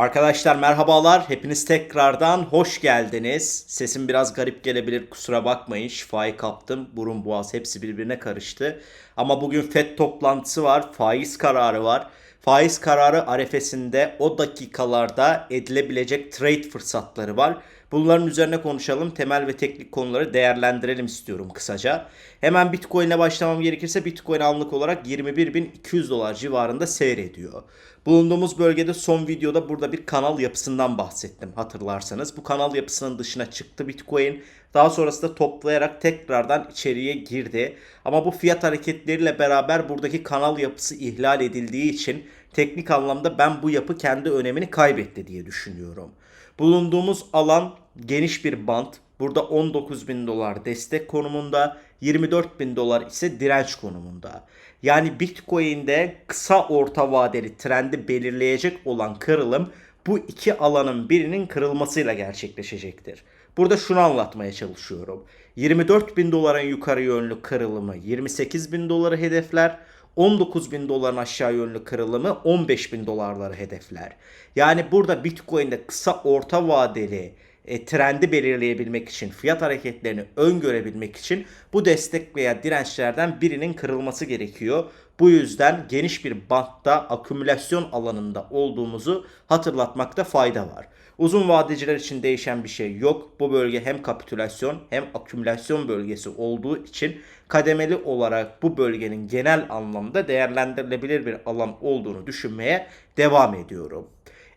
Arkadaşlar merhabalar. Hepiniz tekrardan hoş geldiniz. Sesim biraz garip gelebilir. Kusura bakmayın. Şifayı kaptım. Burun boğaz hepsi birbirine karıştı. Ama bugün FED toplantısı var. Faiz kararı var. Faiz kararı arefesinde o dakikalarda edilebilecek trade fırsatları var. Bunların üzerine konuşalım. Temel ve teknik konuları değerlendirelim istiyorum kısaca. Hemen Bitcoin'e başlamam gerekirse Bitcoin anlık olarak 21.200 dolar civarında seyrediyor. Bulunduğumuz bölgede son videoda burada bir kanal yapısından bahsettim hatırlarsanız. Bu kanal yapısının dışına çıktı Bitcoin. Daha sonrasında toplayarak tekrardan içeriye girdi. Ama bu fiyat hareketleriyle beraber buradaki kanal yapısı ihlal edildiği için teknik anlamda ben bu yapı kendi önemini kaybetti diye düşünüyorum. Bulunduğumuz alan geniş bir bant. Burada 19 bin dolar destek konumunda, 24 bin dolar ise direnç konumunda. Yani Bitcoin'de kısa orta vadeli trendi belirleyecek olan kırılım bu iki alanın birinin kırılmasıyla gerçekleşecektir. Burada şunu anlatmaya çalışıyorum. 24 bin doların yukarı yönlü kırılımı 28 bin doları hedefler. 19 bin doların aşağı yönlü kırılımı 15 bin dolarları hedefler. Yani burada Bitcoin'de kısa orta vadeli e, trendi belirleyebilmek için, fiyat hareketlerini öngörebilmek için bu destek veya dirençlerden birinin kırılması gerekiyor. Bu yüzden geniş bir bantta akümülasyon alanında olduğumuzu hatırlatmakta fayda var. Uzun vadeciler için değişen bir şey yok. Bu bölge hem kapitülasyon hem akümülasyon bölgesi olduğu için kademeli olarak bu bölgenin genel anlamda değerlendirilebilir bir alan olduğunu düşünmeye devam ediyorum.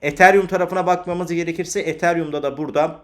Ethereum tarafına bakmamız gerekirse Ethereum'da da burada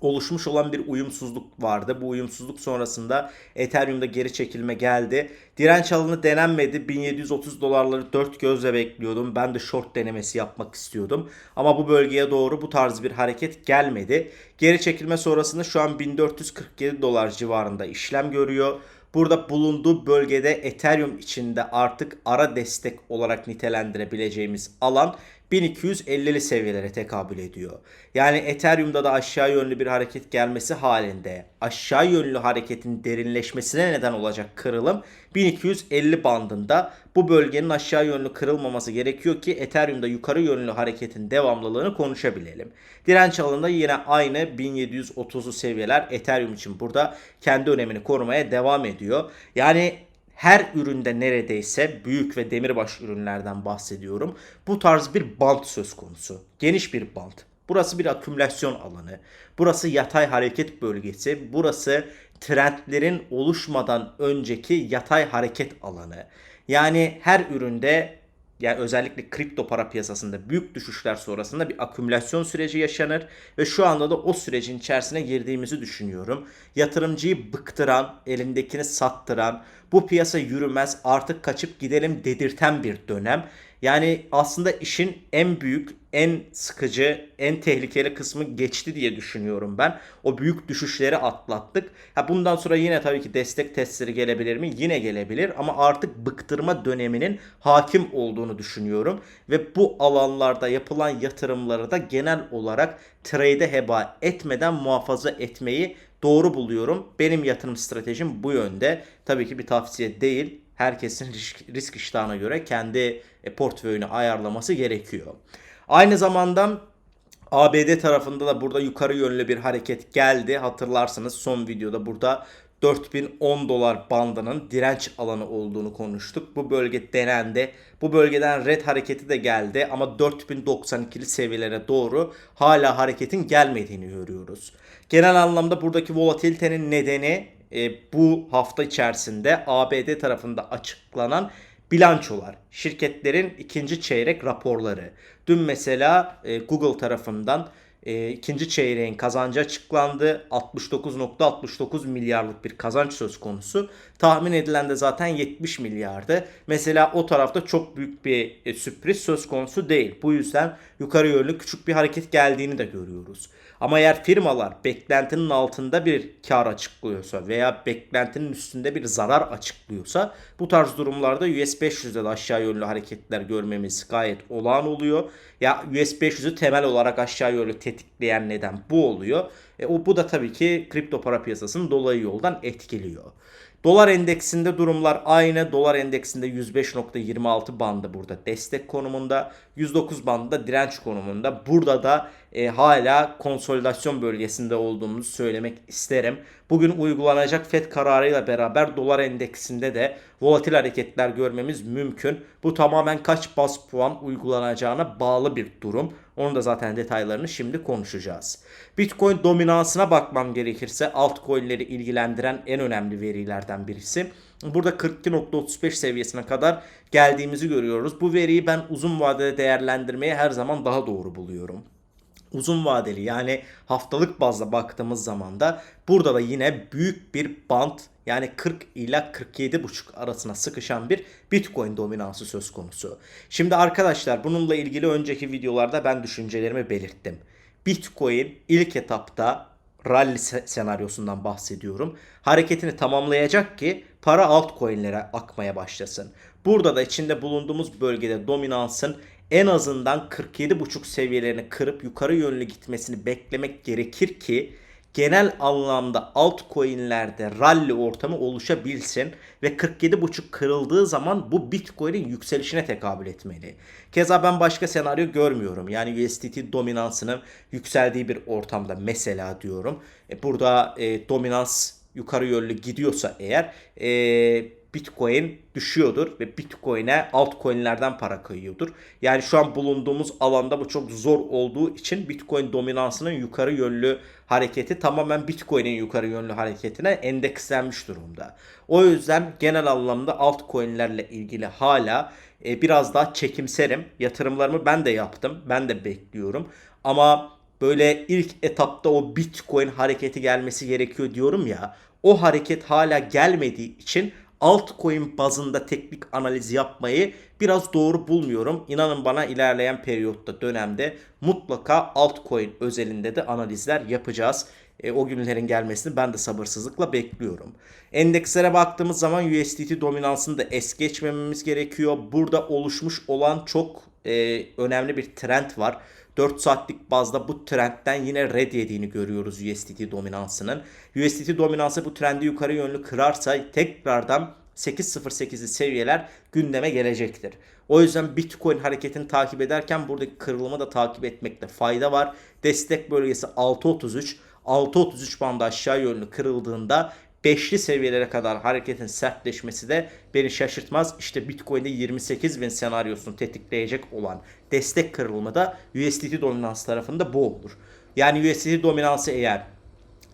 oluşmuş olan bir uyumsuzluk vardı. Bu uyumsuzluk sonrasında Ethereum'da geri çekilme geldi. Direnç alanı denenmedi. 1730 dolarları dört gözle bekliyordum. Ben de short denemesi yapmak istiyordum. Ama bu bölgeye doğru bu tarz bir hareket gelmedi. Geri çekilme sonrasında şu an 1447 dolar civarında işlem görüyor. Burada bulunduğu bölgede Ethereum içinde artık ara destek olarak nitelendirebileceğimiz alan 1250'li seviyelere tekabül ediyor. Yani Ethereum'da da aşağı yönlü bir hareket gelmesi halinde aşağı yönlü hareketin derinleşmesine neden olacak kırılım 1250 bandında bu bölgenin aşağı yönlü kırılmaması gerekiyor ki Ethereum'da yukarı yönlü hareketin devamlılığını konuşabilelim. Direnç alanında yine aynı 1730'lu seviyeler Ethereum için burada kendi önemini korumaya devam ediyor. Yani her üründe neredeyse büyük ve demirbaş ürünlerden bahsediyorum. Bu tarz bir bant söz konusu. Geniş bir bant. Burası bir akümülasyon alanı. Burası yatay hareket bölgesi. Burası trendlerin oluşmadan önceki yatay hareket alanı. Yani her üründe yani özellikle kripto para piyasasında büyük düşüşler sonrasında bir akümülasyon süreci yaşanır ve şu anda da o sürecin içerisine girdiğimizi düşünüyorum. Yatırımcıyı bıktıran, elindekini sattıran, bu piyasa yürümez artık kaçıp gidelim dedirten bir dönem. Yani aslında işin en büyük, en sıkıcı, en tehlikeli kısmı geçti diye düşünüyorum ben. O büyük düşüşleri atlattık. Ha bundan sonra yine tabii ki destek testleri gelebilir mi? Yine gelebilir ama artık bıktırma döneminin hakim olduğunu düşünüyorum ve bu alanlarda yapılan yatırımları da genel olarak trade heba etmeden muhafaza etmeyi doğru buluyorum. Benim yatırım stratejim bu yönde. Tabii ki bir tavsiye değil. Herkesin risk, risk iştahına göre kendi e, portföyünü ayarlaması gerekiyor. Aynı zamanda ABD tarafında da burada yukarı yönlü bir hareket geldi. Hatırlarsınız son videoda burada 4010 dolar bandının direnç alanı olduğunu konuştuk. Bu bölge denendi. Bu bölgeden red hareketi de geldi ama 4092'li seviyelere doğru hala hareketin gelmediğini görüyoruz. Genel anlamda buradaki volatilitenin nedeni e, bu hafta içerisinde ABD tarafında açıklanan bilançolar, şirketlerin ikinci çeyrek raporları. Dün mesela e, Google tarafından e, ikinci çeyreğin kazancı açıklandı. 69.69 milyarlık bir kazanç söz konusu. Tahmin edilen de zaten 70 milyardı. Mesela o tarafta çok büyük bir e, sürpriz söz konusu değil. Bu yüzden yukarı yönlü küçük bir hareket geldiğini de görüyoruz. Ama eğer firmalar beklentinin altında bir kar açıklıyorsa veya beklentinin üstünde bir zarar açıklıyorsa bu tarz durumlarda US 500'de de aşağı yönlü hareketler görmemiz gayet olağan oluyor. Ya US 500'ü temel olarak aşağı yönlü tetikleyen neden bu oluyor. E, o bu da tabii ki kripto para piyasasını dolayı yoldan etkiliyor. Dolar endeksinde durumlar aynı. Dolar endeksinde 105.26 bandı burada destek konumunda. 109 bandı direnç konumunda. Burada da e, hala konsolidasyon bölgesinde olduğumuzu söylemek isterim. Bugün uygulanacak FED kararıyla beraber dolar endeksinde de volatil hareketler görmemiz mümkün. Bu tamamen kaç bas puan uygulanacağına bağlı bir durum. Onun da zaten detaylarını şimdi konuşacağız. Bitcoin dominansına bakmam gerekirse altcoin'leri ilgilendiren en önemli verilerden birisi. Burada 42.35 seviyesine kadar geldiğimizi görüyoruz. Bu veriyi ben uzun vadede değerlendirmeye her zaman daha doğru buluyorum uzun vadeli yani haftalık bazda baktığımız zaman da burada da yine büyük bir bant yani 40 ila 47,5 arasına sıkışan bir Bitcoin dominansı söz konusu. Şimdi arkadaşlar bununla ilgili önceki videolarda ben düşüncelerimi belirttim. Bitcoin ilk etapta rally senaryosundan bahsediyorum. Hareketini tamamlayacak ki para altcoin'lere akmaya başlasın. Burada da içinde bulunduğumuz bölgede dominansın en azından 47.5 seviyelerini kırıp yukarı yönlü gitmesini beklemek gerekir ki genel anlamda altcoin'lerde rally ortamı oluşabilsin ve 47.5 kırıldığı zaman bu Bitcoin'in yükselişine tekabül etmeli. Keza ben başka senaryo görmüyorum. Yani USDT dominansının yükseldiği bir ortamda mesela diyorum. E burada e, dominans yukarı yönlü gidiyorsa eğer e, Bitcoin düşüyordur ve Bitcoin'e altcoin'lerden para kayıyordur. Yani şu an bulunduğumuz alanda bu çok zor olduğu için Bitcoin dominansının yukarı yönlü hareketi tamamen Bitcoin'in yukarı yönlü hareketine endekslenmiş durumda. O yüzden genel anlamda altcoin'lerle ilgili hala e, biraz daha çekimserim. Yatırımlarımı ben de yaptım. Ben de bekliyorum. Ama böyle ilk etapta o Bitcoin hareketi gelmesi gerekiyor diyorum ya. O hareket hala gelmediği için altcoin bazında teknik analiz yapmayı biraz doğru bulmuyorum. İnanın bana ilerleyen periyotta dönemde mutlaka altcoin özelinde de analizler yapacağız. E, o günlerin gelmesini ben de sabırsızlıkla bekliyorum. Endekslere baktığımız zaman USDT dominansını da es geçmememiz gerekiyor. Burada oluşmuş olan çok e, önemli bir trend var. 4 saatlik bazda bu trendten yine red yediğini görüyoruz USDT dominansının. USDT dominansı bu trendi yukarı yönlü kırarsa tekrardan 8.08'li seviyeler gündeme gelecektir. O yüzden Bitcoin hareketini takip ederken buradaki kırılımı da takip etmekte fayda var. Destek bölgesi 6.33. 6.33 bandı aşağı yönlü kırıldığında beşli seviyelere kadar hareketin sertleşmesi de beni şaşırtmaz. İşte Bitcoin'de 28 bin senaryosunu tetikleyecek olan destek kırılımı da USDT dominans tarafında bu olur. Yani USDT dominansı eğer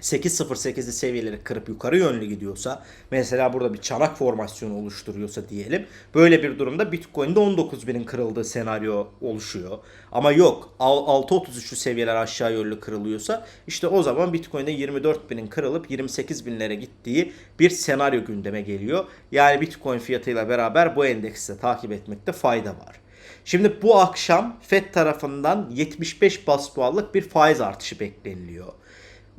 8.08'li seviyeleri kırıp yukarı yönlü gidiyorsa mesela burada bir çanak formasyonu oluşturuyorsa diyelim böyle bir durumda Bitcoin'de 19.000'in kırıldığı senaryo oluşuyor. Ama yok 6.33'lü seviyeler aşağı yönlü kırılıyorsa işte o zaman Bitcoin'de 24.000'in kırılıp 28.000'lere gittiği bir senaryo gündeme geliyor. Yani Bitcoin fiyatıyla beraber bu endeksi de takip etmekte fayda var. Şimdi bu akşam FED tarafından 75 bas puanlık bir faiz artışı bekleniliyor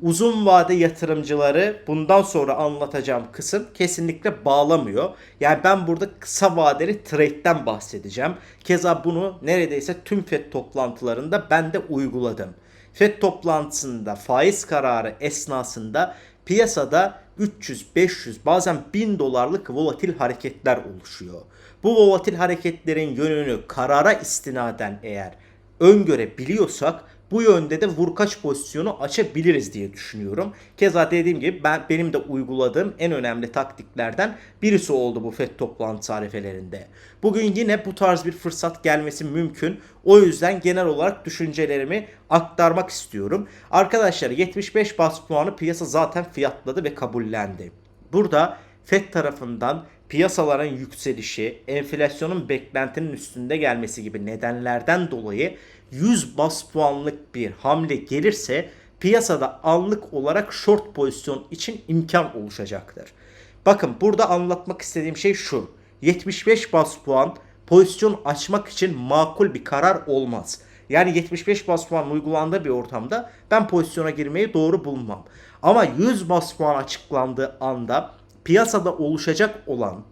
uzun vade yatırımcıları bundan sonra anlatacağım kısım kesinlikle bağlamıyor. Yani ben burada kısa vadeli trade'den bahsedeceğim. Keza bunu neredeyse tüm FED toplantılarında ben de uyguladım. FED toplantısında faiz kararı esnasında piyasada 300, 500 bazen 1000 dolarlık volatil hareketler oluşuyor. Bu volatil hareketlerin yönünü karara istinaden eğer öngörebiliyorsak bu yönde de vurkaç pozisyonu açabiliriz diye düşünüyorum. Keza dediğim gibi ben benim de uyguladığım en önemli taktiklerden birisi oldu bu FED toplantı tarifelerinde. Bugün yine bu tarz bir fırsat gelmesi mümkün. O yüzden genel olarak düşüncelerimi aktarmak istiyorum. Arkadaşlar 75 bas puanı piyasa zaten fiyatladı ve kabullendi. Burada FED tarafından piyasaların yükselişi, enflasyonun beklentinin üstünde gelmesi gibi nedenlerden dolayı 100 bas puanlık bir hamle gelirse piyasada anlık olarak short pozisyon için imkan oluşacaktır. Bakın burada anlatmak istediğim şey şu. 75 bas puan pozisyon açmak için makul bir karar olmaz. Yani 75 bas puan uygulandığı bir ortamda ben pozisyona girmeyi doğru bulmam. Ama 100 bas puan açıklandığı anda piyasada oluşacak olan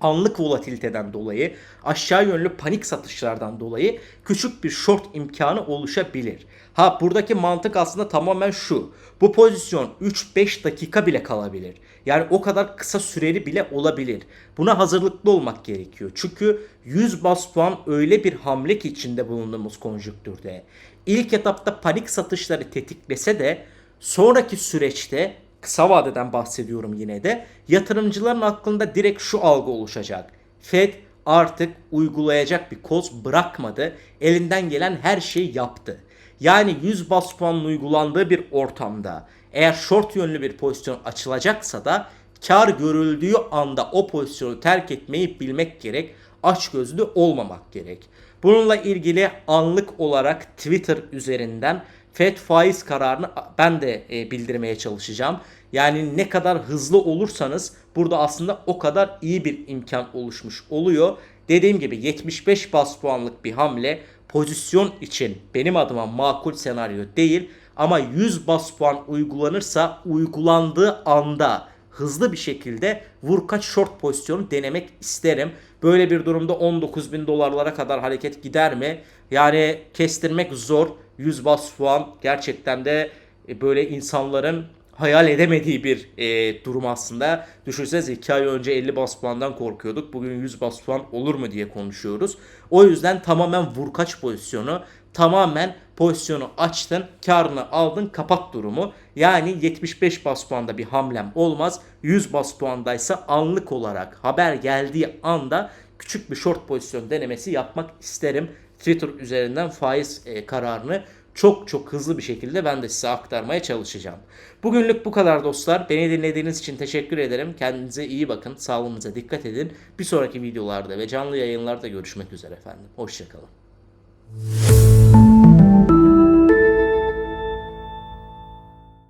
anlık volatiliteden dolayı, aşağı yönlü panik satışlardan dolayı küçük bir short imkanı oluşabilir. Ha buradaki mantık aslında tamamen şu. Bu pozisyon 3-5 dakika bile kalabilir. Yani o kadar kısa süreli bile olabilir. Buna hazırlıklı olmak gerekiyor. Çünkü 100 bas puan öyle bir hamle ki içinde bulunduğumuz konjüktürde. İlk etapta panik satışları tetiklese de sonraki süreçte kısa vadeden bahsediyorum yine de yatırımcıların aklında direkt şu algı oluşacak. Fed artık uygulayacak bir koz bırakmadı. Elinden gelen her şeyi yaptı. Yani 100 bas puanın uygulandığı bir ortamda eğer short yönlü bir pozisyon açılacaksa da kar görüldüğü anda o pozisyonu terk etmeyi bilmek gerek. Açgözlü olmamak gerek. Bununla ilgili anlık olarak Twitter üzerinden FED faiz kararını ben de e, bildirmeye çalışacağım. Yani ne kadar hızlı olursanız burada aslında o kadar iyi bir imkan oluşmuş oluyor. Dediğim gibi 75 bas puanlık bir hamle pozisyon için benim adıma makul senaryo değil ama 100 bas puan uygulanırsa uygulandığı anda hızlı bir şekilde vur kaç short pozisyonu denemek isterim. Böyle bir durumda 19 bin dolarlara kadar hareket gider mi? Yani kestirmek zor. 100 bas puan gerçekten de e, böyle insanların hayal edemediği bir e, durum aslında. Düşünsenize 2 ay önce 50 bas puandan korkuyorduk. Bugün 100 bas puan olur mu diye konuşuyoruz. O yüzden tamamen vurkaç pozisyonu. Tamamen pozisyonu açtın, karını aldın, kapat durumu. Yani 75 bas puanda bir hamlem olmaz. 100 bas puandaysa anlık olarak haber geldiği anda küçük bir short pozisyon denemesi yapmak isterim. Twitter üzerinden faiz e, kararını çok çok hızlı bir şekilde ben de size aktarmaya çalışacağım. Bugünlük bu kadar dostlar. Beni dinlediğiniz için teşekkür ederim. Kendinize iyi bakın. Sağlığınıza dikkat edin. Bir sonraki videolarda ve canlı yayınlarda görüşmek üzere efendim. Hoşçakalın.